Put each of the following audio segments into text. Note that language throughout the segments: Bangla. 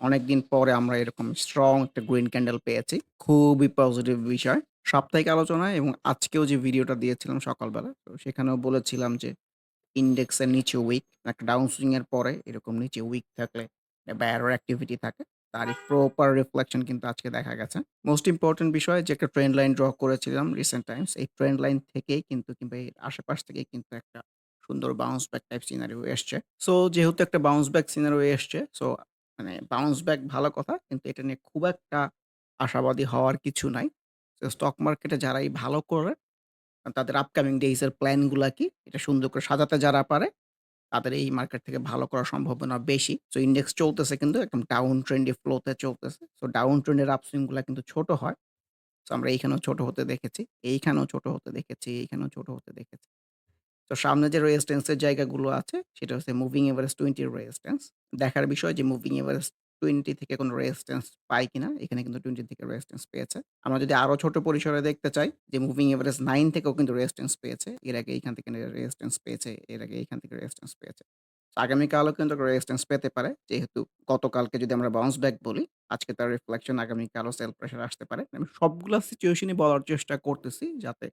অনেকদিন পরে আমরা এরকম স্ট্রং একটা গ্রিন ক্যান্ডেল পেয়েছি। খুবই পজিটিভ বিষয়। সাপ্তাহিক আলোচনায় এবং আজকেও যে ভিডিওটা দিয়েছিলাম সকালবেলা, তো সেখানেও বলেছিলাম যে ইন্ডেক্সের নিচে উইক, একটা ডাউন সুইং এর পরে এরকম নিচে উইক থাকলে বায়ারের অ্যাক্টিভিটি থাকে। তারই প্রপার রিফ্লেকশন কিন্তু আজকে দেখা গেছে। মোস্ট ইম্পোর্টেন্ট বিষয় যে একটা ট্রেন্ড লাইন ড্র করেছিলাম রিসেন্ট টাইমস। এই ট্রেন্ড লাইন থেকেই কিন্তু কিংবা এর আশেপাশ থেকেই কিন্তু একটা সুন্দর বাউন্স ব্যাক টাইপ সিনারিও এসছে। সো যেহেতু একটা বাউন্স ব্যাক সিনারিও এসছে, সো মানে বাউন্স ব্যাক ভালো কথা। কিন্তু এটা নিয়ে খুব একটা আশাবাদী হওয়ার কিছু নাই। তো স্টক মার্কেটে যারাই ভালো করে, তাদের আপকামিং ডেইজ এরগুলা কি, এটা সুন্দর করে সাজাতে যারা পারে, তাদের এই মার্কেট থেকে ভালো করার সম্ভাবনা বেশি। সো ইন্ডেক্স চলতেছে কিন্তু একদম ডাউন ট্রেন্ডি ফ্লো তে চলতেছে। সো ডাউন ট্রেন্ড এর আপসুইংগুলা কিন্তু ছোট হয়। সো আমরা এইখানেও ছোট হতে দেখেছি, এইখানেও ছোট হতে দেখেছি, এইখানেও ছোট হতে দেখেছি। তো সামনে যে রেজিস্ট্যান্স এর জায়গাগুলো আছে, সেটা হচ্ছে মুভিং 20 এর রেজিস্ট্যান্স। দেখার বিষয় যে মুভিং এভারেজ 20 থেকে কোনো রেজিস্ট্যান্স পাই কিনা। এখানে কিন্তু 20 থেকে রেজিস্ট্যান্স পেয়েছে। আমরা যদি আরও ছোট পরিসরে দেখতে চাই যে মুভিং এভারেজ নাইন থেকেও কিন্তু রেজিস্ট্যান্স পেয়েছে। এর আগে এইখান থেকে রেজিস্ট্যান্স পেয়েছে, এর আগে এইখান থেকে রেজিস্ট্যান্স পেয়েছে। আগামীকালও কিন্তু রেজিস্ট্যান্স পেতে পারে। যেহেতু গতকালকে যদি আমরা বাউন্স ব্যাক বলি, আজকে তার রিফ্লেকশন আগামীকালও সেল প্রেশার আসতে পারে। আমি সবগুলা সিচুয়েশনই বলার চেষ্টা করতেছি যাতে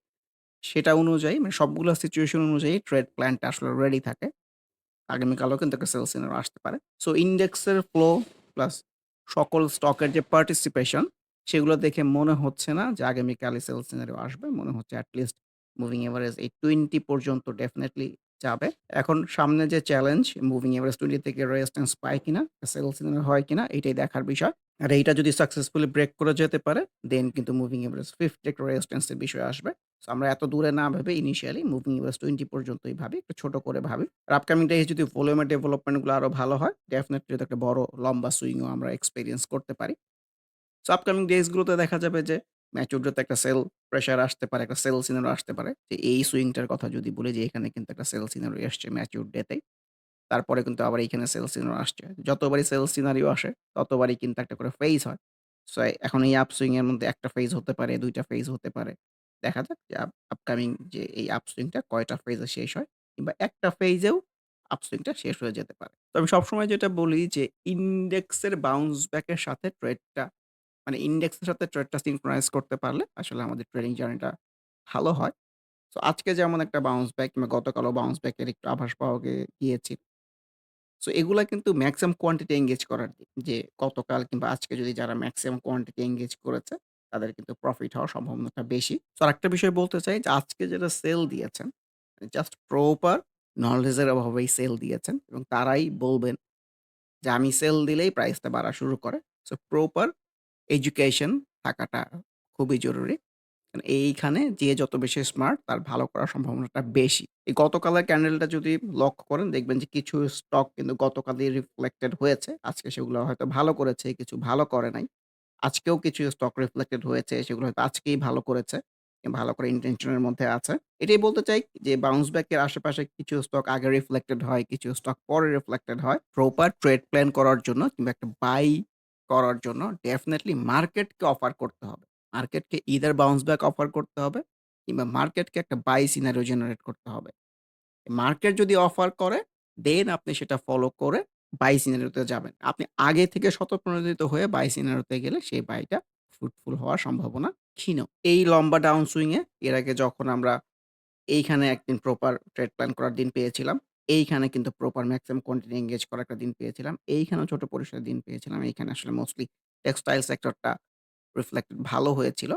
সেটা অনুযায়ী মানে সবগুলো সিচুয়েশন অনুযায়ী ট্রেড প্ল্যানটা আসলে রেডি থাকে। আগামীকালও কিন্তু একটা সেলস সিনারও আসতে পারে। সো ইন্ডেক্সের ফ্লো প্লাস সকল স্টকের যে পার্টিসিপেশন সেগুলো দেখে মনে হচ্ছে না যে আগামীকালই সেলস সিনারিও আসবে। মনে হচ্ছে অ্যাটলিস্ট লিস্ট মুভিং এভারেজ এই 20 পর্যন্ত ডেফিনিটলি যাবে। এখন সামনে যে চ্যালেঞ্জ মুভিং এভারেজ 20 থেকে রেজিস্ট্যান্স পায় কিনা, সেল সিনারিও হয় কিনা এটাই দেখার বিষয়। আর এইটা যদি সাকসেসফুলি ব্রেক করে যেতে পারে, দেন কিন্তু মুভিং এভারেজ 50 একটা রেজিস্ট্যান্স এর বিষয় আসবে। আমরা এত দূরে না ভেবে ইনিশিয়ালি মুভিং এভারেজ 20 পর্যন্তই ভাবি, একটু ছোট করে ভাবি। আর আপকামিং ডেজ যদি ভলিউমের ডেভেলপমেন্টগুলো আরও ভালো হয়, ডেফিনিটলি একটা বড় লম্বা সুইং ও আমরা এক্সপিরিয়েন্স করতে পারি। সো আপকামিং ডেজ গুলোতে দেখা যাবে যে ম্যাচিউরড তে একটা সেল প্রেশার আসতে পারে, একটা সেল সিনারিও আসতে পারে। যে এই সুইংটার কথা যদি বলি যে এখানে কিন্তু একটা সেল সিনারিও এসছে ম্যাচিউরড ডে তেই। তারপরে কিন্তু আবার এইখানে সেল সিনারিও আসছে। যতবারই সেল সিনারিও আসে, ততবারই কিন্তু একটা করে ফেজ হয়। সো এখন এই আপসুইং এর মধ্যে একটা ফেজ হতে পারে, ২ টা ফেজ হতে পারে। দেখা যাক যে আপ আপকামিং যে এই আপসুইংটা কয়টা ফেজে শেষ হয় কিংবা একটা ফেজেও আপসুইংটা শেষ হয়ে যেতে পারে। তো আমি সবসময় যেটা বলি যে ইন্ডেক্সের বাউন্স ব্যাক এর সাথে ট্রেডটা মানে ইন্ডেক্সের সাথে ট্রেডটা সিনক্রোনাইজ করতে পারলে আসলে আমাদের ট্রেডিং জার্নিটা ভালো হয়। সো আজকে যেমন একটা বাউন্স ব্যাক কিংবা গতকালও বাউন্স ব্যাক এর একটু আভাস পাওয়া গিয়েছি। সো এগুলা কিন্তু মেক্সিমাম কোয়ান্টিটি এনগেজ করার দিক। যে গতকাল কিংবা আজকে যদি যারা মেক্সিমাম কোয়ান্টিটি এনগেজ করেছে, তাদের কিন্তু প্রফিট হওয়ার সম্ভাবনাটা বেশি। সো আরেকটা বিষয় বলতে চাই যে আজকে যারা সেল দিয়েছেন, জাস্ট প্রপার নলেজ এর অভাবেই সেল দিয়েছেন এবং তারাই বলবেন যে আমি সেল দিলেই প্রাইসটা বাড়া শুরু করে। সো প্রপার এডুকেশন থাকাটা খুবই জরুরি। এইখানে যে যত বেশি স্মার্ট তার ভালো করার সম্ভাবনাটা বেশি। এই গতকালের ক্যান্ডেলটা যদি লক্ষ্য করেন দেখবেন যে কিছু স্টক কিন্তু গতকালই রিফ্লেক্টেড হয়েছে। আজকে সেগুলো হয়তো ভালো করেছে, কিছু ভালো করে নাই। আজকেও কিছু স্টক রিফ্লেক্টেড হয়েছে, সেগুলো হয়তো আজকেই ভালো করেছে। ভালো করে ইনটেনশন এর মধ্যে আছে। এটাই বলতে চাই যে বাউন্স ব্যাক এর আশেপাশে কিছু স্টক আগে রিফ্লেক্টেড হয়, কিছু স্টক পরে রিফ্লেক্টেড হয়। প্রপার ট্রেড প্ল্যান করার জন্য কিংবা একটা বাই করার জন্য ডেফিনেটলি মার্কেটকে অফার করতে হবে। মার্কেটকে ইদার বাউন্স ব্যাক অফার করতে হবে কিংবা মার্কেটকে একটা বাই সিনারিও জেনারেট করতে হবে। মার্কেট যদি অফার করে দেন আপনি সেটা ফলো করে বাই সিনারিওতে যাবেন। আপনি আগে থেকে স্বতঃপ্রণোদিত হয়ে বাই সিনারিওতে গেলে সেই বাইটা ফ্রুটফুল হওয়ার সম্ভাবনা ক্ষীণ। এই লম্বা ডাউন সুইং এ, এর আগে যখন আমরা এইখানে একদিন প্রপার ট্রেড প্ল্যান করার দিন পেয়েছিলাম। এইখানে কিন্তু প্রপার ম্যাক্সিমাম কোয়ান্টিটি এনগেজ করার একটা দিন পেয়েছিলাম। এইখানেও ছোট পরিসরের দিন পেয়েছিলাম। এইখানে আসলে মোস্টলি টেক্সটাইল সেক্টরটা রিফ্লেক্টেড ভালো হয়েছিল।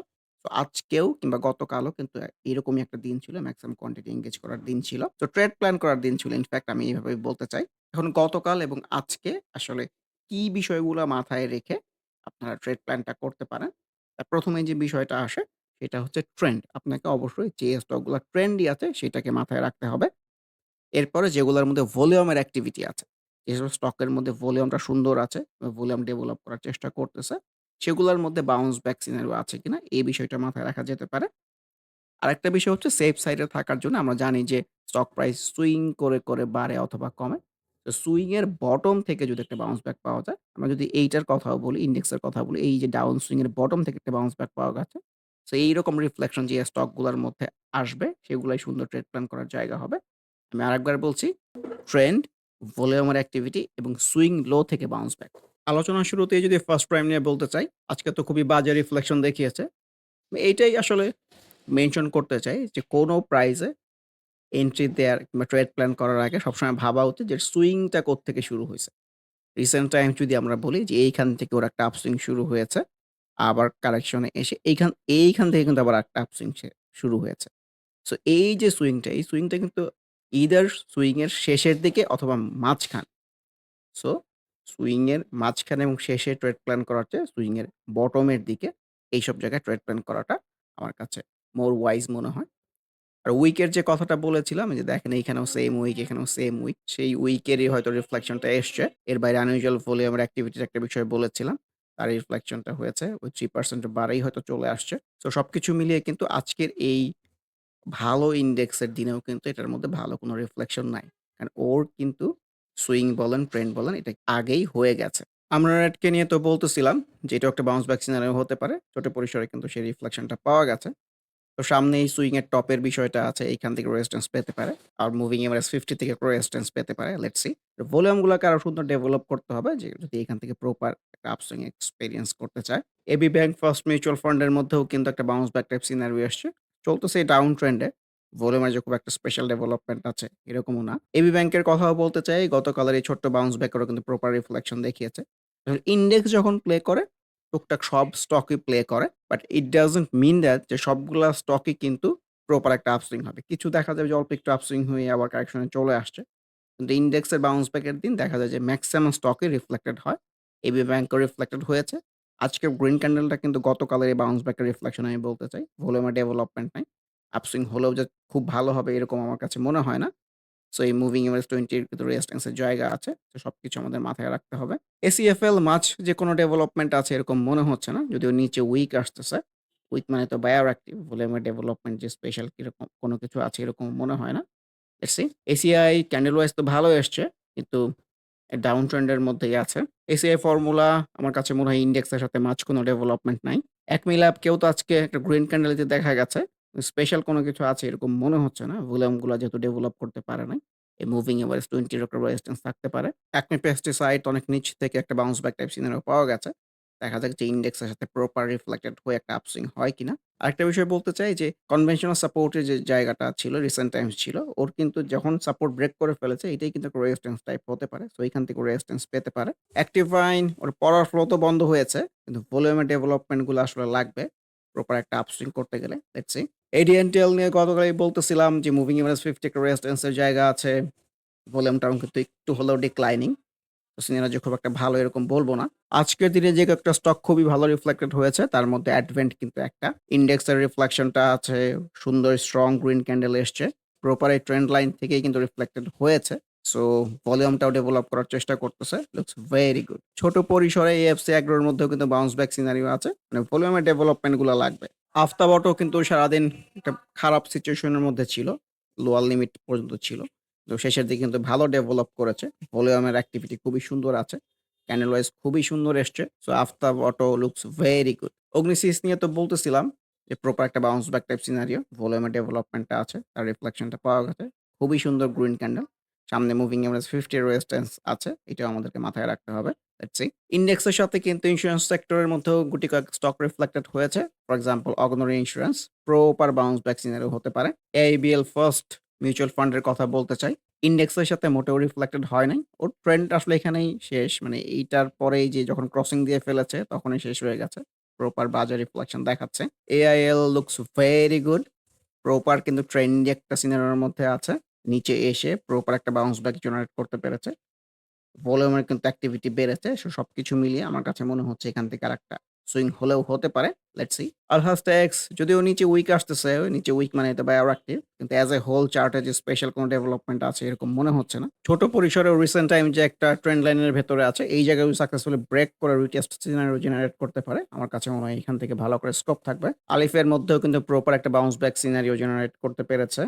তো আজকেও কিংবা গতকালও কিন্তু এরকমই একটা দিন ছিল। ম্যাক্সিমাম কোয়ান্টিটি এনগেজ করার দিন ছিল। তো ট্রেড প্ল্যান করার দিন ছিল। ইনফ্যাক্ট আমি এভাবেই বলতে চাই। এখন গতকাল এবং আজকে আসলে কি বিষয়গুলা মাথায় রেখে আপনারা ট্রেড প্ল্যানটা করতে পারেন। ১ম এ যে বিষয়টা আসে, সেটা হচ্ছে ট্রেন্ড। আপনাকে অবশ্যই যে স্টকগুলা ট্রেন্ডি আছে, সেটাকে মাথায় রাখতে হবে। এরপরে যেগুলার মধ্যে ভলিউমের অ্যাক্টিভিটি আছে, যেসব স্টকের মধ্যে ভলিউমটা সুন্দর আছে, ভলিউম ডেভেলপ করার চেষ্টা করতেছে, সেগুলার মধ্যে বাউন্স ব্যাক সিনারিও আছে কিনা এই বিষয়টা মাথায় রাখা যেতে পারে। আরেকটা বিষয় হচ্ছে সেফ সাইড থাকার জন্য আমরা জানি যে স্টক প্রাইস সুইং করে, করে বাড়ে অথবা কমে। তো সুইং এর বটম থেকে যদি একটা বাউন্স ব্যাক পাওয়া যায়, আমরা যদি এইটার কথাও বলি, ইনডেক্স এর কথা বলি, এই যে ডাউন সুইং এর বটম থেকে একটা বাউন্স ব্যাক পাওয়া গেছে। সো এইরকম রিফ্লেকশন যে স্টকগুলোর মধ্যে আসবে, সেগুলাই সুন্দর ট্রেড প্ল্যান করার জায়গা হবে। আমি আরেকবার বলছি, ট্রেন্ড, ভলিউমের অ্যাক্টিভিটি এবং সুইং লো থেকে বাউন্স ব্যাক। আলোচনার শুরুতেই যদি ফার্স্ট প্রাইম নিয়ে বলতে চাই, আজকে তো খুবই বাজে রিফ্লেকশন দেখিয়েছে। এইটাই আসলে মেনশন করতে চাই যে কোনো প্রাইজে এন্ট্রি দেওয়ার কিংবা ট্রেড প্ল্যান করার আগে সবসময় ভাবা উচিত যে সুইংটা কোত্থেকে শুরু হয়েছে রিসেন্ট টাইম যদি আমরা বলি যে এইখান থেকে ওর একটা আপসুইং শুরু হয়েছে। আবার কারেকশন এসে এইখান এইখান থেকে কিন্তু আবার একটা আপসুইং শুরু হয়েছে। সো এই যে সুইংটা, এই সুইংটা কিন্তু ইদার সুইংয়ের শেষের দিকে অথবা মাঝখান। সো সুইংয়ের মাঝখানে এবং শেষে ট্রেড প্ল্যান করার চেয়ে সুইং এর বটম এর দিকে এইসব জায়গায় ট্রেড প্ল্যান করাটা আমার কাছে মোর ওয়াইজ মনে হয়। আর উইকের যে কথাটা বলেছিলাম যে দেখেন এইখানেও সেম উইক, এখানেও সেম উইক। সেই উইকেরই হয়তো রিফ্লেকশনটা এসছে। এর বাইরে আনইউজুয়াল ভলিউমের অ্যাক্টিভিটির একটা বিষয় বলেছিলাম। তার রিফ্লেকশনটা হয়েছে। ওই 3% এর বারেই হয়তো চলে আসছে। সো সবকিছু মিলিয়ে কিন্তু আজকের এই ভালো ইনডেক্সের দিনেও কিন্তু এটার মধ্যে ভালো কোনো রিফ্লেকশন নাই। কারণ ওর কিন্তু সুইং বলেন, ট্রেন্ড বলেন এটা আগেই হয়ে গেছে। আমরা রেডকে নিয়ে তো বলতেছিলাম যে এটাও একটা বাউন্স ব্যাক হতে পারে। ছোট পরিসরে কিন্তু সেই রিফ্লেকশনটা পাওয়া গেছে। তো সামনে এই সুইং এর টপের বিষয়টা আছে। এইখান থেকে রেজিস্ট্যান্স পেতে পারে। আর মুভিং এভারেজ 50 থেকে রেজিস্ট্যান্স পেতে পারে। Let's C. ভলিউম গুলাকে আরও সুন্দর ডেভেলপ করতে হবে যে যদি এখান থেকে প্রপার একটা আপসুইং এক্সপিরিয়েন্স করতে চায়। AB bank first mutual fund এর মধ্যেও কিন্তু একটা বাউন্স ব্যাক টাইপ সিনারিও আসছে। চলতেছে এই ডাউন ট্রেন্ড। ভলিউমের যে খুব একটা স্পেশাল ডেভেলপমেন্ট আছে, এরকমও না। এবি ব্যাংকের কথাও বলতে চাই। গতকালের এই ছোট্ট বাউন্স ব্যাক এরও কিন্তু প্রপার রিফ্লেকশন দেখিয়েছে। ইন্ডেক্স যখন প্লে করে, টুকটাক সব স্টকই প্লে করে। But it doesn't mean that যে সবগুলা স্টকই কিন্তু প্রপার একটা আপসুইং হবে। কিছু দেখা যাবে যে অল্প একটু আপসুইং হয়ে আবার কারেকশন চলে আসছে। কিন্তু ইনডেক্সের বাউন্স ব্যাকের দিন দেখা যায় যে মেক্সিমাম স্টকই রিফ্লেক্টেড হয়। এবি ব্যাংকও রিফ্লেক্টেড হয়েছে। আজকের গ্রিন ক্যান্ডেলটা কিন্তু গতকালের এই বাউন্স ব্যাক এর রিফ্লেকশন আমি বলতে চাই। ভলিউমের ডেভেলপমেন্ট নাই। আপসুইং হলেও যে খুব ভালো হবে এরকম আমার কাছে মনে হয় না। সো এই মুভিং এভারেজ 20 এর কিন্তু রেজিস্ট্যান্স এর জায়গা আছে। তো সবকিছু আমাদের মাথায় রাখতে হবে। এসিএফএল মাছ যে কোনো ডেভেলপমেন্ট আছে এরকম মনে হচ্ছে না। যদিও নিচে উইক আসতেছে। উইক মানে তো বায়ার অ্যাক্টিভ। ভলিউমের ডেভেলপমেন্ট যে স্পেশাল কীরকম, কোনো কিছু আছে এরকম মনে হয় না। Let's see. ACI candle wise তো ভালো এসছে। কিন্তু ডাউন ট্রেন্ডের মধ্যেই আছে। এসিআই ফর্মুলা আমার কাছে মনে হয় ইন্ডেক্সের সাথে মাছ কোনো ডেভেলপমেন্ট নাই। এক একমি কেউ তো আজকে একটা গ্রিন ক্যান্ডেলিতে দেখা গেছে। স্পেশাল কোনো কিছু আছে এরকম মনে হচ্ছে না। ভলিউমগুলো যেহেতু ডেভেলপ করতে পারে নাই। এই মুভিং এভারেজ 20 এর একটা রেজিস্ট্যান্স থাকতে পারে। একমি পেস্টিসাইড অনেক নিচ থেকে একটা বাউন্স ব্যাক টাইপ সিনারিও পাওয়া গেছে। দেখা যাক যে ইনডেক্সের সাথে প্রপার রিফ্লেক্টেড হয়ে একটা আপসুইং হয় কিনা। আরেকটা বিষয় বলতে চাই যে কনভেনশনাল সাপোর্টের যে জায়গাটা ছিল রিসেন্ট টাইমস ছিল। ওর কিন্তু যখন সাপোর্ট ব্রেক করে ফেলেছে, এটাই কিন্তু রেজিস্ট্যান্স টাইপ হতে পারে। সো এখান থেকে রেজিস্ট্যান্স পেতে পারে। অ্যাক্টিভ অ্যাক্টিভাইন ওর পড়ার ফ্লো তো বন্ধ হয়েছে। কিন্তু ভলিউমের ডেভেলপমেন্টগুলো আসলে লাগবে। প্রপার একটা আপসুইং করতে গেলে। সি। এডিএনটিএল নিয়ে গতকালই বলতেছিলাম যে মুভিং এভারেজ 50 একটা রেজিস্ট্যান্স এর জায়গা আছে। ভলিউমটাও কিন্তু একটু হলেও ডিক্লাইনিং। যে খুব একটা ভালো এরকম বলব না। আজকের দিনে যে কয়েকটা স্টক খুবই ভালো রিফ্লেক্টেড হয়েছে, তার মধ্যে অ্যাডভেন্ট কিন্তু একটা। ইনডেক্সের রিফ্লেকশনটা আছে। সুন্দর স্ট্রং গ্রিন ক্যান্ডেল এসছে। প্রপার এই ট্রেন্ড লাইন থেকেই কিন্তু রিফ্লেক্টেড হয়েছে। সো ভলিউমটাও ডেভেলপ করার চেষ্টা করতেছে। Looks very good. ছোট পরিসরে এএফসি অ্যাগ্রোর মধ্যেও কিন্তু বাউন্স ব্যাক সিনারিও আছে। মানে ভলিউমের ডেভেলপমেন্টগুলা লাগবে। আফতাব অটো কিন্তু সারাদিন একটা খারাপ সিচুয়েশনের মধ্যে ছিল। লোয়ার লিমিট পর্যন্ত ছিল। তো শেষের দিকে কিন্তু ভালো ডেভেলপ করেছে। ভলিউমের অ্যাক্টিভিটি খুবই সুন্দর আছে। ক্যান্ডেল ওয়াইজ খুবই সুন্দর এসছে। So Aftab auto looks very good. অগ্নিসিস নিয়ে তো বলতেছিলাম যে প্রপার একটা বাউন্স ব্যাক টাইপ সিনারিও। ভলিউমের ডেভেলপমেন্টটা আছে। তার রিফ্লেকশনটা পাওয়া গেছে। খুবই সুন্দর গ্রিন ক্যান্ডেল। সামনে মুভিং এভারেজ 50 এর রেজিস্ট্যান্স আছে। এটাও আমাদেরকে মাথায় রাখতে হবে। ইন্ডেক্সের সাথে কিন্তু ইন্স্যুরেন্স সেক্টরের মধ্যেও গুটি কয়েক স্টক রিফ্লেক্টেড হয়েছে। For example অগনরি insurance proper bounce back scenario হতে পারে। AIBL ফার্স্ট মিউচুয়াল ফান্ডের কথা বলতে চাই। ইন্ডেক্সের সাথে মোটেও রিফ্লেক্টেড হয় নাই। ওর ট্রেন্ড আসলে এখানেই শেষ। মানে এইটার পরেই যে যখন ক্রসিং দিয়ে ফেলেছে, তখনই শেষ হয়ে গেছে। প্রপার বাজার রিফ্লেকশন দেখাচ্ছে। AIL looks very good. Proper কিন্তু ট্রেন্ডি একটা সিনারিওর মধ্যে আছে। নিচে এসে প্রপার একটা বাউন্স ব্যাক জেনারেট করতে পেরেছে। ভলিউমের কিন্তু অ্যাক্টিভিটি বেড়েছে। সো সবকিছু মিলিয়ে আমার কাছে মনে হচ্ছে এখান থেকে আরেকটা সুইং হলেও হতে পারে। Let's C. ট্যাক্স যদিও নিচে উইক আসতেছে, নিচে উইক মানে এটা বায়োর অ্যাক্টিভ। কিন্তু অ্যাজ এ হোল চার্টে যে স্পেশাল কোনো ডেভেলপমেন্ট আছে এরকম মনে হচ্ছে না। ছোট পরিসরে রিসেন্ট টাইম যে একটা ট্রেন্ড লাইনের ভেতরে আছে এই জায়গায় সাকসেসফুলি ব্রেক করে রিটেস্ট সিনারিও জেনারেট করতে পারে। আমার কাছে মনে হয় এখান থেকে ভালো করে স্কোপ থাকবে। আলিফের মধ্যেও কিন্তু প্রপার একটা বাউন্স ব্যাক সিনারিও জেনারেট করতে পেরেছে।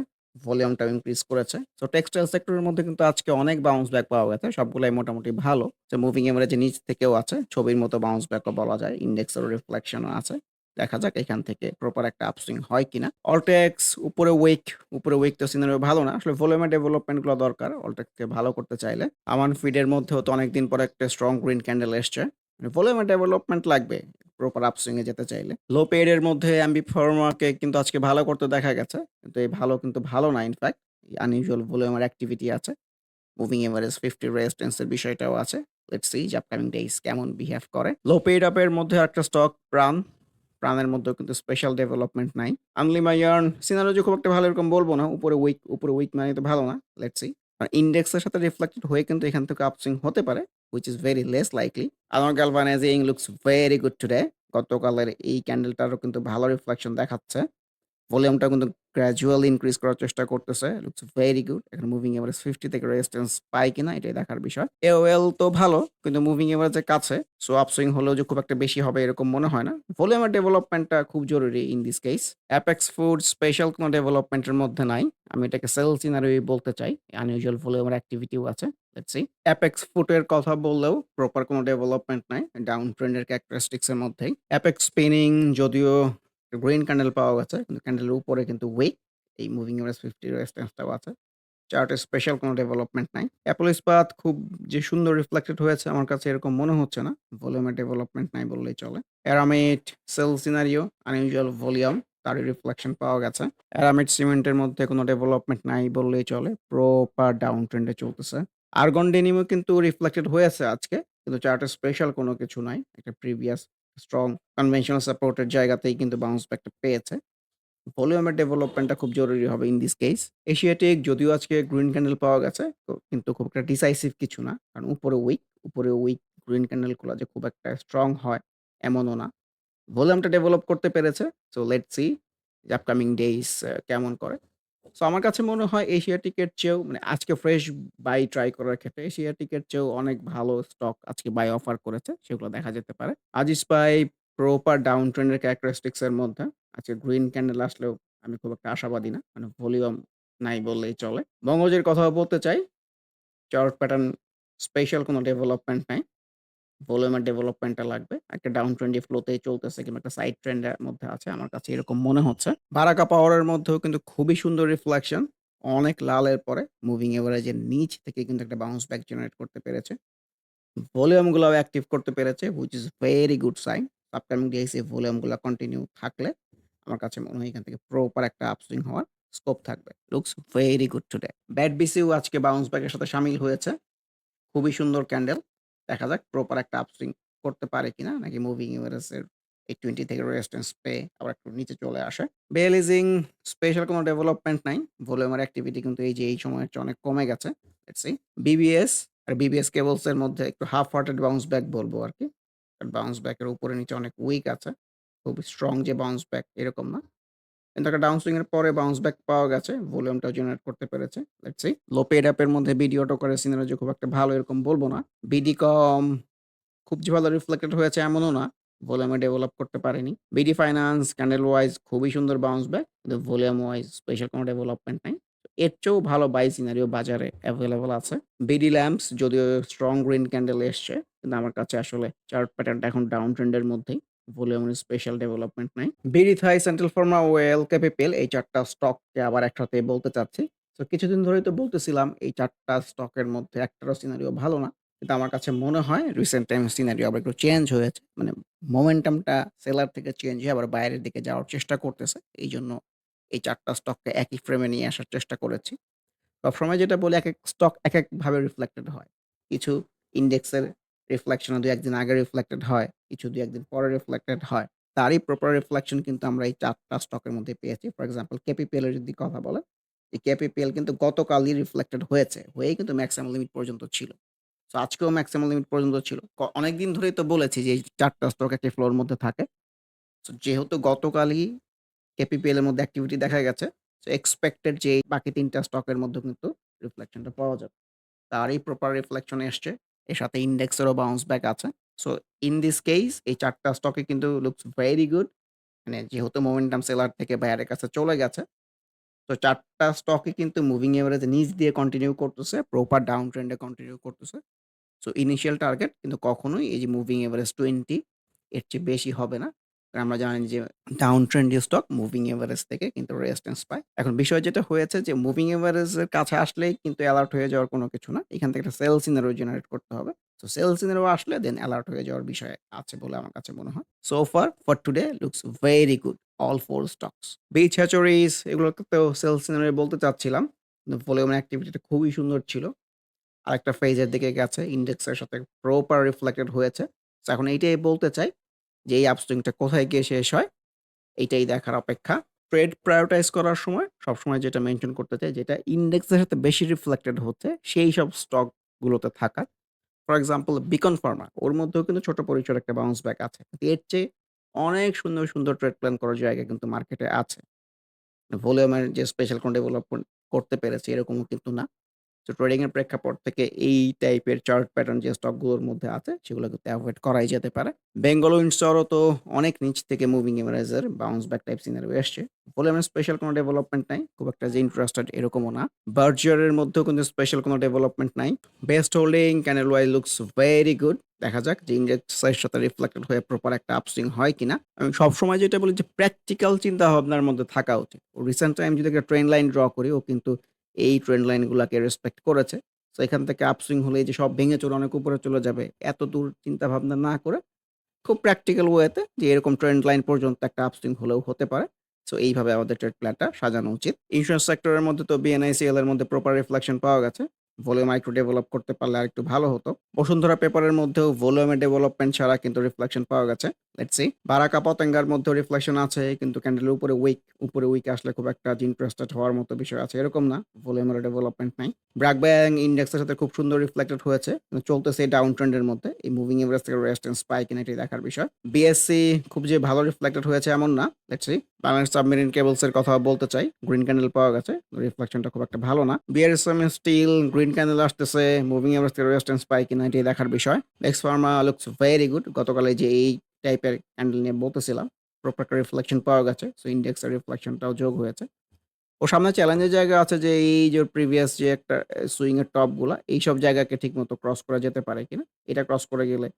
ভলিউমটাও ইনক্রিজ করেছে। সো টেক্সটাইল সেক্টরের মধ্যে কিন্তু আজকে অনেক বাউন্স ব্যাক পাওয়া গেছে। সবগুলাই মোটামুটি ভালো। যে মুভিং এভারেজের নিচ থেকেও আছে। ছবির মতো বাউন্স ব্যাকও বলা যায়। ইন্ডেক্সেরও রিফ্লেকশনও আছে। দেখা যাক এখান থেকে প্রপার একটা আপসুইং হয় কিনা। অলটেক্স উপরে উইক, উপরে উইক তো সিনারিও ভালো না। আসলে ভলিউমের ডেভেলপমেন্টগুলো দরকার। অলটেক্সকে ভালো করতে চাইলে। আমান ফিডের মধ্যেও তো অনেকদিন পর একটা স্ট্রং গ্রিন ক্যান্ডেল এসছে। ভলিউমের ডেভেলপমেন্ট লাগবে। প্রপার আপসুইং এ যেতে চাইলে। লো পেইড এর মধ্যে অ্যাম্বি ফার্মাকে কিন্তু আজকে ভালো করতে দেখা গেছে। কিন্তু এই ভালো কিন্তু ভালো না ইনফ্যাক্ট। আনইউজুয়াল ভলিউমের অ্যাক্টিভিটি আছে। মুভিং এভারেজ 50 রেজিস্ট্যান্স এর বিষয়টাও আছে। লেটস সি যে আপকামিং ডেইজ কেমন বিহেভ করে। লো পেইড আপ এর মধ্যে একটা স্টক প্রাণ। প্রাণের মধ্যেও কিন্তু স্পেশাল ডেভেলপমেন্ট নাই। আনলিমা ইয়ার্ন সিনারিও খুব একটা ভালো এরকম বলব না। উপরে উইক, উপরে উইক মানে তো ভালো না। Let's see. ইন্ডেক্সের সাথে রিফ্লেক্টেড হয়ে কিন্তু এখান থেকে আপসুইং হতে পারে। Which is very less likely. Anwar galvanizing looks very good today. গতকালের এই ক্যান্ডেলটারও কিন্তু ভালো রিফ্লেকশন দেখাচ্ছে। ভলিউমটা কিন্তু গ্র্যাজুয়ালি ইনক্রিজ করার চেষ্টা করতেছে। Looks very good. এখন মুভিং এভারেজ 50 থেকে রেজিস্ট্যান্স পায় কিনা, এটাই দেখার বিষয়। AOL তো ভালো, কিন্তু মুভিং এভারেজের কাছে। সো আপসুইং হলেও যে খুব একটা বেশি হবে এরকম মনে হয় না। ভলিউমের ডেভেলপমেন্টটা খুব জরুরি in this case. Apex food special কোনো ডেভেলপমেন্টের মধ্যে নাই। আমি এটাকে সেল সিনারিও বলতে চাই। আনইউজুয়াল ভলিউমের অ্যাক্টিভিটিও আছে। অ্যাপেক্স ফুডের কথা বললেও প্রপার কোনো ডেভেলপমেন্ট নাই। ডাউন ট্রেন্ড এর ক্যারেক্টারিস্টিক্স এর মধ্যেই। অ্যাপেক্স স্পিনিং যদিও গ্রিন ক্যান্ডেল পাওয়া গেছে। কিন্তু ক্যান্ডেলের উপরে কিন্তু উইক। এই মুভিং এভারেজ 50 রেজিস্ট্যান্সটাও আছে। চার্টে স্পেশাল কোনো ডেভেলপমেন্ট নাই। অ্যাপল ইস্পাত খুব যে সুন্দর রিফ্লেক্টেড হয়েছে আমার কাছে এরকম মনে হচ্ছে না। ভলিউমের ডেভেলপমেন্ট নাই বললেই চলে। Aramit sell scenario unusual volume তারই রিফ্লেকশন পাওয়া গেছে। অ্যারামিড সিমেন্টের মধ্যে কোনো ডেভেলপমেন্ট নাই বললেই চলে। প্রপার ডাউন ট্রেন্ডে চলতেছে। আর্গন ডেনিমও কিন্তু রিফ্লেক্টেড হয়েছে আজকে। কিন্তু চার্টে স্পেশাল কোনো কিছু নাই। একটা প্রিভিয়াস স্ট্রং কনভেনশনাল সাপোর্ট এর জায়গাতেই কিন্তু বাউন্স ব্যাকটা পেয়েছে। ভলিউমের ডেভেলপমেন্টটা খুব জরুরি হবে ইন দিস কেস। এশিয়াটিক যদিও আজকে গ্রিন ক্যান্ডেল পাওয়া গেছে। তো কিন্তু খুব একটা ডিসাইসিভ কিছু না। কারণ উপরে উইক, উপরে উইক গ্রিন ক্যান্ডেলগুলা যে খুব একটা স্ট্রং হয় এমনও না। ভলিউমটা ডেভেলপ করতে পেরেছে। So let's see upcoming days কেমন করে। সো আমার কাছে মনে হয় এশিয়া এশিয়াটিকের চেয়েও মানে আজকে ফ্রেশ বাই ট্রাই করার ক্ষেত্রে এশিয়া এশিয়াটিকের চেয়েও অনেক ভালো স্টক আজকে বাই অফার করেছে। সেগুলো দেখা যেতে পারে। আজিজ পাই প্রপার ডাউন ট্রেন্ড এর ক্যারেক্টারিস্টিক্স এর মধ্যে। আজকে গ্রিন ক্যান্ডেল আসলেও আমি খুব একটা আশাবাদী না। মানে ভলিউম নাই বললেই চলে। বঙ্গজের কথা বলতে চাই। চার্ট প্যাটার্ন স্পেশাল কোনো ডেভেলপমেন্ট নাই। ভলিউমের ডেভেলপমেন্টটা লাগবে। একটা ডাউন ট্রেন্ডি ফ্লোতেই চলতেছে কিংবা একটা সাইড ট্রেন্ড এর মধ্যে আছে। আমার কাছে এরকম মনে হচ্ছে। বারাকা পাওয়ারের মধ্যেও কিন্তু খুবই সুন্দর রিফ্লেকশন। অনেক লালের পরে মুভিং এভারেজের নিচ থেকে কিন্তু একটা বাউন্স ব্যাক জেনারেট করতে পেরেছে। ভলিউম গুলাও অ্যাক্টিভ করতে পেরেছে which is very good sign. Upcoming days এ ভলিউমগুলা কন্টিনিউ থাকলে আমার কাছে মনে হয় এখান থেকে প্রপার একটা আপসুইং হওয়ার স্কোপ থাকবে। Looks very good today. BAT বিসিও আজকে বাউন্স ব্যাক এর সাথে সামিল হয়েছে। খুবই সুন্দর ক্যান্ডেল। দেখা যাক প্রপার একটা আপসুইং করতে পারে কিনা, নাকি মুভিং এর এই 20 থেকে রেজিস্ট্যান্স পেয়ে আবার একটু নিচে চলে আসে। বেলিজিং স্পেশাল কোনো ডেভেলপমেন্ট নাই। ভলিউমের অ্যাক্টিভিটি কিন্তু এই যে, এই সময়ের চেয়ে অনেক কমে গেছে। বিবিএস আর বিবিএস কেবলস এর মধ্যে একটু হাফ হার্টেড বাউন্স ব্যাক বলব আর কি বাউন্স ব্যাক এর উপরে নিচে অনেক উইক আছে। খুব স্ট্রং যে বাউন্স ব্যাক এরকম না। কিন্তু একটা ডাউন এর পরে বাউন্স ব্যাক পাওয়া গেছে। ভলিউমটাও জেনারেট করতে পেরেছে। Let's see. লো পেড এর মধ্যে বিডি অটো করে সিনারিও যে খুব একটা ভালো এরকম বলব না। বিডি কম খুব যে ভালো রিফ্লেক্টেড হয়েছে এমনও না। ভলিউমে ডেভেলপ করতে পারেনি। বিডি ফাইন্যান্স ক্যান্ডেল ওয়াইজ খুবই সুন্দর বাউন্স ব্যাক। কিন্তু ভলিউম ওয়াইজ স্পেশাল কোনো ডেভেলপমেন্ট নাই। এর চেয়েও ভালো বাই সিনারিও বাজারে অ্যাভেলেবল আছে। বিডি ল্যাম্পস যদিও স্ট্রং গ্রিন ক্যান্ডেল এসছে। কিন্তু আমার কাছে আসলে চার্ট প্যাটার্নটা এখন ডাউন ট্রেন্ড এর মধ্যেই। ভলিউমের স্পেশাল ডেভেলপমেন্ট নাই। BD Thai, central pharma, well, capital এই ৪ টা স্টককে আবার একসাথে বলতে চাচ্ছি। তো কিছুদিন ধরেই তো বলতেছিলাম এই ৪ টা স্টকের মধ্যে একটারও সিনারিও ভালো না। কিন্তু আমার কাছে মনে হয় রিসেন্ট টাইম সিনারিও আবার একটু চেঞ্জ হয়েছে। মানে মোমেন্টামটা সেলার থেকে চেঞ্জ হয়ে আবার বাইরের দিকে যাওয়ার চেষ্টা করতেছে। এই জন্য এই ৪ টা স্টককে একই ফ্রেমে নিয়ে আসার চেষ্টা করেছি। সবসময় যেটা বলি একেক স্টক একেকভাবে রিফ্লেক্টেড হয়। কিছু ইন্ডেক্সের রিফ্লেকশন ও ২-১ আগে রিফ্লেক্টেড হয়। কিছু ২-১ দিন পরে রিফ্লেক্টেড হয়। তারই প্রপার রিফ্লেকশন কিন্তু আমরা এই চারটা স্টকের মধ্যে পেয়েছি। ফর এক্সাম্পল কেপিপিএল যদি কথা বলেন, এই কেপিপিএল কিন্তু গতকালই রিফ্লেক্টেড হয়েছে। হয়েই কিন্তু ম্যাক্সিমাম লিমিট পর্যন্ত ছিল। সো আজকেও ম্যাক্সিমাম লিমিট পর্যন্ত ছিল। অনেকদিন ধরেই তো বলেছি যে এই চারটা স্টক একটি ফ্লোর মধ্যে থাকে। সো যেহেতু গতকালই কেপিপিএল এর মধ্যে অ্যাক্টিভিটি দেখা গেছে, সো এক্সপেক্টেড যে বাকি তিনটা স্টকের মধ্যেও কিন্তু রিফ্লেকশনটা পাওয়া যাবে। তারই প্রপার রিফ্লেকশন এসছে। এর সাথে ইন্ডেক্সেরও বাউন্স ব্যাক আছে। সো ইন দিস কেস এই ৪ টা স্টকে কিন্তু লুকস ভেরি গুড। মানে যেহেতু মোমেন্টাম সেলার থেকে বায়ারের কাছে চলে গেছে। তো ৪ টা স্টকই কিন্তু মুভিং এভারেজ নিচ দিয়ে কন্টিনিউ করতেছে। প্রপার ডাউন ট্রেন্ডে কন্টিনিউ করতেছে। সো ইনিশিয়াল টার্গেট কিন্তু কখনোই এই যে মুভিং এভারেজ 20 এর চেয়ে বেশি হবে না। কারণ আমরা জানি যে down trendy stock moving average থেকে কিন্তু রেজিস্ট্যান্স পায়। এখন বিষয় যেটা হয়েছে যে মুভিং এভারেজ এর কাছে আসলেই কিন্তু এলার্ট হয়ে যাওয়ার কোনো কিছু না। এখান থেকে একটা সেল সিনারিও জেনারেট করতে হবে। সো সেল সিনারিও আসলে দেন অ্যালার্ট হয়ে যাওয়ার বিষয় আছে বলে আমার কাছে মনে হয়। So far for today looks very good all four stocks. Beach Hatcheries তো সেল সিনারিও বলতে চাচ্ছিলাম। কিন্তু ভলিউমের অ্যাক্টিভিটিটা খুবই সুন্দর ছিল। আরেকটা ফেজের দিকে গেছে। ইন্ডেক্সের সাথে প্রপার রিফ্লেক্টেড হয়েছে। এখন এইটাই বলতে চাই যে এই আপসুইংটা কোথায় গিয়ে শেষ হয়, এইটাই দেখার অপেক্ষা। ট্রেড প্রায়োরিটাইজ করার সময় সবসময় যেটা মেইনটেইন করতে চাই যেটা ইন্ডেক্সের সাথে বেশি রিফ্লেক্টেড হচ্ছে সেই সব স্টক গুলোতে থাকা। ফর এক্সাম্পল বিকন ফার্মা ওর মধ্যেও কিন্তু ছোট পরিসরে একটা বাউন্স ব্যাক আছে। এর চেয়ে অনেক সুন্দর, সুন্দর ট্রেড প্ল্যান করার জায়গা কিন্তু মার্কেটে আছে। ভলিউমের যে স্পেশাল কোনো ডেভেলপমেন্ট করতে পেরেছে এরকমও কিন্তু না। সো ট্রেডিং এর প্রেক্ষাপট থেকে এই টাইপের চার্ট প্যাটার্ন যে স্টকগুলোর মধ্যে আছে সেগুলো কিন্তু এভয়েড করাই যেতে পারে। বেঙ্গল উইন্ডসরও তো অনেক নিচ থেকে মুভিং এভারেজের বাউন্স ব্যাক টাইপ সিনারিও এসছে। ভলিউমের স্পেশাল কোনো ডেভেলপমেন্ট নাই। খুব একটা যে ইন্টারেস্টেড এরকমও না। বার্জার এর মধ্যেও কিন্তু স্পেশাল কোনো ডেভেলপমেন্ট নাই। Best holding candle wise looks very good. দেখা যাক যে ইন্ডেক্সের সাথে রিফ্লেক্টেড হয়ে প্রপার একটা আপসুইং হয় কিনা। আমি সবসময় যেটা বলি যে প্র্যাকটিক্যাল চিন্তা ভাবনার মধ্যে থাকা উচিত। রিসেন্ট টাইম যদি একটা ট্রেন লাইন ড্র করি, ও কিন্তু এই ট্রেন্ড লাইনগুলোকে রেসপেক্ট করেছে। তো এখান থেকে আপসুইং হলে যে সব ভেঙে চলে, অনেক উপরে চলে যাবে, এত দূর চিন্তা ভাবনা না করে খুব প্র্যাকটিক্যাল ওয়েতে যে এরকম ট্রেন্ড লাইন পর্যন্ত একটা আপসুইং হলেও হতে পারে। সো এইভাবে আমাদের ট্রেড প্ল্যানটা সাজানো উচিত। ইন্স্যুরেন্স সেক্টরের মধ্যে তো বিএনআইসিএল এর মধ্যে প্রপার রিফ্লেকশন পাওয়া গেছে। ভলিউম আরেকটু ডেভেলপ করতে পারলে আরেকটু ভালো হতো। বসুন্ধরা পেপারের মধ্যেও ভলিউমের ডেভেলপমেন্ট ছাড়া কিন্তু রিফ্লেকশন পাওয়া গেছে। লেটস। বারাকা পতেঙ্গার মধ্যেও রিফ্লেকশন আছে, কিন্তু ক্যান্ডেলের উপরে উইক উপরে উইক আসলে খুব একটা ইন্টারেস্টেড হওয়ার মতো বিষয় আছে এরকম না। ভলিউমের ডেভেলপমেন্ট নাই। ব্র্যাক ব্যাং ইন্ডেক্সের সাথে খুব সুন্দর রিফ্লেক্টেড হয়েছে। চলতেছে ডাউন ট্রেন্ড এর মধ্যে। এই মুভিং এভারেজ থেকে রেজিস্ট্যান্স পায় কিনা এটাই দেখার বিষয়। বিএসসি খুব যে ভালো রিফ্লেক্টেড হয়েছে এমন না। লেটস। বাংলাদেশ সাবমেরিন কেবলস এর কথা বলতে চাই। গ্রিন ক্যান্ডেল পাওয়া গেছে। রিফ্লেকশনটা খুব একটা ভালো না। বিআরএসএম স্টিল গ্রিন ক্যান্ডেল আসতেছে। মুভিং থেকে রেজিস্ট্যান্স পায় কিনা এটাই দেখার বিষয়। X pharma looks very good. গতকালে যে এই টাইপের ক্যান্ডেল নিয়ে বলতেছিলাম। প্রপার রিফ্লেকশন পাওয়া গেছে। সো ইন্ডেক্সের রিফ্লেকশনটাও যোগ হয়েছে। ওর সামনে চ্যালেঞ্জের জায়গা আছে যে এই যে প্রিভিয়াস যে একটা সুইং এর টপগুলা এইসব জায়গাকে ঠিকমতো ক্রস করা যেতে পারে কিনা। এটা ক্রস করে গেলে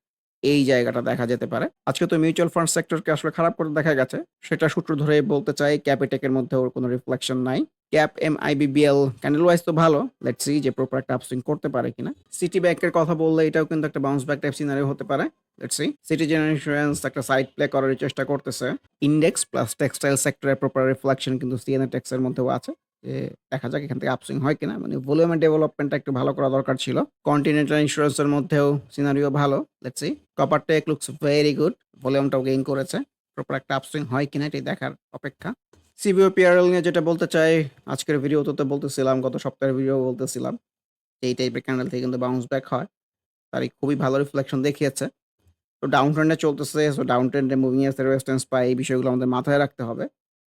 এই জায়গাটা দেখা যেতে পারে। আজকে তো মিউচুয়াল ফান্ড সেক্টরকে আসলে খারাপ করে দেখা গেছে। সেটা সূত্র ধরেই বলতে চাই ক্যাপিটেক এর মধ্যে ওর কোনো রিফ্লেকশন নাই। ক্যাপ এমআইবিবিএল ক্যান্ডেল ওয়াইজ তো ভালো। লেটস সি যে প্রপার একটা আপসুইং করতে পারে কিনা। সিটি ব্যাংকের কথা বললে এটাও কিন্তু একটা বাউন্স ব্যাক টাইপ সিনারি হতে পারে। Let's see. সিটিজেন ইন্স্যুরেন্স একটা সাইড প্লে করার চেষ্টা করতেছে। ইন্ডেক্স প্লাস টেক্সটাইল সেক্টরের প্রপার রিফ্লেকশন কিন্তু সিএনএ টেক্স এর মধ্যেও আছে। যে দেখা যাক এখান থেকে আপসুইং হয় কিনা। মানে ভলিউমের ডেভেলপমেন্টটা একটু ভালো করা দরকার ছিল। কন্টিনেন্টাল ইন্স্যুরেন্স এর মধ্যেও সিনারিও ভালো। Let's see. Coppertech looks very good. ভলিউমটাও gain করেছে। প্রপার একটা আপসুইং হয় কিনা এটাই দেখার অপেক্ষা। সিবিও পিআরএল নিয়ে যেটা বলতে চাই, আজকের ভিডিওতে তো বলতেছিলাম, গত সপ্তাহের ভিডিও বলতেছিলাম। এই টাইপের ক্যান্ডেল থেকে কিন্তু বাউন্স ব্যাক হয়। তারই খুবই ভালো রিফ্লেকশন দেখিয়েছে। তো ডাউন ট্রেন্ডে চলতেছে। সো ডাউন ট্রেন্ডে মুভিং এভারেজ রেজিস্ট্যান্স পায়, এই বিষয়গুলো আমাদের মাথায় রাখতে হবে।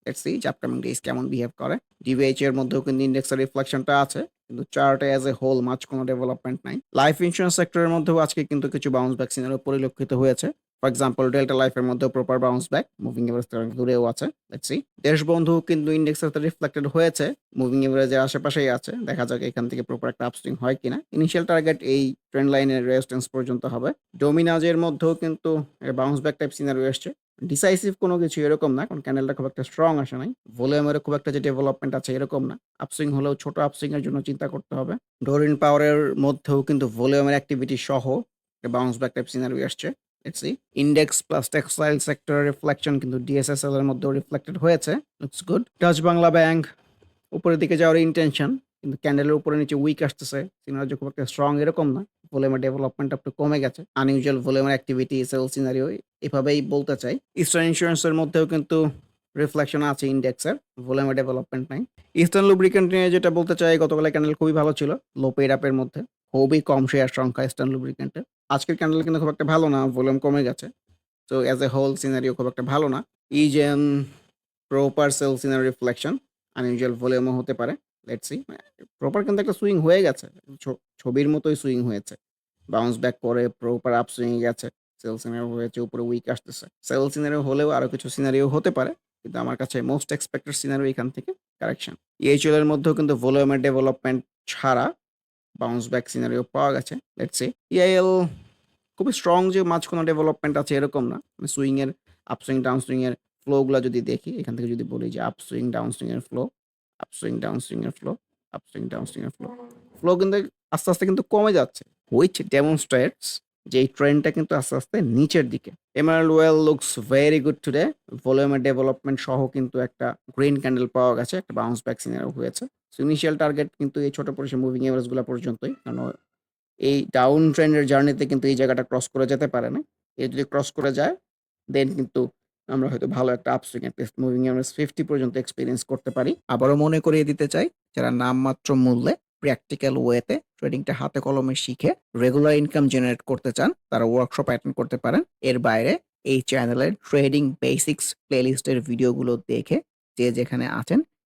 লেটস সি আপকামিং ডেজ কেমন বিহেভ করে। ডিভিএইচ এর মধ্যেও কিন্তু ইন্ডেক্সের রিফ্লেকশনটা আছে। কিন্তু চার্টে অ্যাজ এ হোল মাচ কোনো ডেভেলপমেন্ট নাই। লাইফ ইন্স্যুরেন্স সেক্টরের মধ্যেও আজকে কিন্তু কিছু বাউন্স ব্যাক সিনারিও পরিলক্ষিত হয়েছে। ফর এক্সাম্পল ডেল্টা লাইফের মধ্যে proper bounce back moving average দূরেও আছে দেখছি দেশবন্ধু কিন্তু ইন্ডেক্সের সাথে রিফ্লেক্টেড হয়েছে মুভিং এভারেজের আশেপাশেই আছে, দেখা যাক এখান থেকে প্রপার একটা আপস্টিং হয় কিনা। ইনিশিয়াল টার্গেট এই ট্রেন্ড লাইনের রেজিস্ট্যান্স পর্যন্ত হবে। ডোমিনাজের মধ্যেও কিন্তু বাউন্স ব্যাক টাইপ সিনারি এসছে। ডিসাইসিভ কোনো কিছু এরকম না, কারণ ক্যান্ডেলটা খুব একটা স্ট্রং আসে নাই। ভলিউমের খুব একটা যে ডেভেলপমেন্ট আছে এরকম না। আপসুইং হলেও ছোট আপসুইং এর জন্য চিন্তা করতে হবে। ডোরিন পাওয়ারের মধ্যেও কিন্তু ভলিউমের অ্যাক্টিভিটি সহ বাউন্স ব্যাক টাইপ সিনারি আসছে let's see index plus textile সেক্টরের রিফ্লেকশন কিন্তু ডিএসএসএল এর মধ্যেও রিফ্লেক্টেড হয়েছে। Looks good Dutch Bangla bank উপরের দিকে যাওয়ার ইন্টেনশন কিন্তু ক্যান্ডেলের উপরে নিচে উইক আসতেছে। সিনারি খুব একটা স্ট্রং এরকম না। ভলিউমের ডেভেলপমেন্ট একটু কমে গেছে। আনইউজুয়াল ভলিউমের অ্যাক্টিভিটি সেল সিনারিও এভাবেই বলতে চাই। ইস্টার্ন ইন্স্যুরেন্সের মধ্যেও কিন্তু রিফ্লেকশন আছে ইন্ডেক্সের ভলিউমের ডেভেলপমেন্ট নাই। ইস্টার্ন লুব্রিকেন্ট নিয়ে যেটা বলতে চাই গতকালে ক্যান্ডেল খুবই ভালো ছিল। লো পেড আপের মধ্যে। খুবই কম শেয়ার সংখ্যা ইস্টার্ন লুব্রিকেন্টের আজকের ক্যান্ডেল কিন্তু খুব একটা ভালো না ভলিউম কমে গেছে। তো অ্যাজ এ হোল সিনারিও খুব একটা ভালো না। Isn't proper sell scenario reflection unusual ভলিউমও হতে পারে। লেটস সি প্রপার কিন্তু একটা সুইং হয়ে গেছে। ছবির মতোই সুইং হয়েছে। বাউন্স ব্যাক করে প্রপার আপ সুইং গেছে। সেল সিনারিও হয়েছে, উপরে উইক আসতেছে। সেল সিনারিও হলেও আরও কিছু সিনারিও হতে পারে, কিন্তু আমার কাছে মোস্ট এক্সপেক্টেড সিনারিও এখান থেকে কারেকশন ইএইচএল এর মধ্যেও কিন্তু ভলিউমের ডেভেলপমেন্ট ছাড়া বাউন্স ব্যাক সিনারিও পাওয়া গেছে লেটস সি ইআইএল খুবই স্ট্রং যে মাঝখানে ডেভেলপমেন্ট আছে এরকম না সুইং এর আপসুইং ডাউন সুইং এর ফ্লো গুলো যদি দেখি, এখান থেকে যদি বলি যে আপসুইং ডাউন সুইং এর ফ্লো আপসুইং ডাউন সুইং এর ফ্লো আপসুইং ডাউন সুইং এর ফ্লো ফ্লো কিন্তু আস্তে আস্তে কিন্তু কমে যাচ্ছে হুইচ ডেমনস্ট্রেটস যে এই ট্রেন্ডটা কিন্তু আস্তে আস্তে নিচের দিকে। Emerald oil looks very good today ভলিউমের ডেভেলপমেন্ট সহ কিন্তু একটা গ্রিন ক্যান্ডেল পাওয়া গেছে, একটা বাউন্স ব্যাক সিনারিও হয়েছে। সো ইনিশিয়াল টার্গেট কিন্তু এই ছোট পরিসর মুভিং এভারেজগুলো পর্যন্তই। কারণ এই ডাউন ট্রেন্ডের জার্নিতে কিন্তু এই জায়গাটা ক্রস করে যেতে পারে না। এ যদি ক্রস করে যায় দেন কিন্তু আমরা হয়তো ভালো একটা upswing at least moving average fifty পর্যন্ত এক্সপিরিয়েন্স করতে পারি। আবারও মনে করিয়ে দিতে চাই, যারা নামমাত্র মূল্যে প্র্যাকটিক্যাল ওয়েতে ট্রেডিংটা হাতে কলমে শিখে রেগুলার ইনকাম জেনারেট করতে চান, তারা ওয়ার্কশপ অ্যাটেন্ড করতে পারেন। এর বাইরে এই চ্যানেলের ট্রেডিং বেসিক্স প্লেলিস্টের ভিডিওগুলো দেখে যে যেখানে আছেন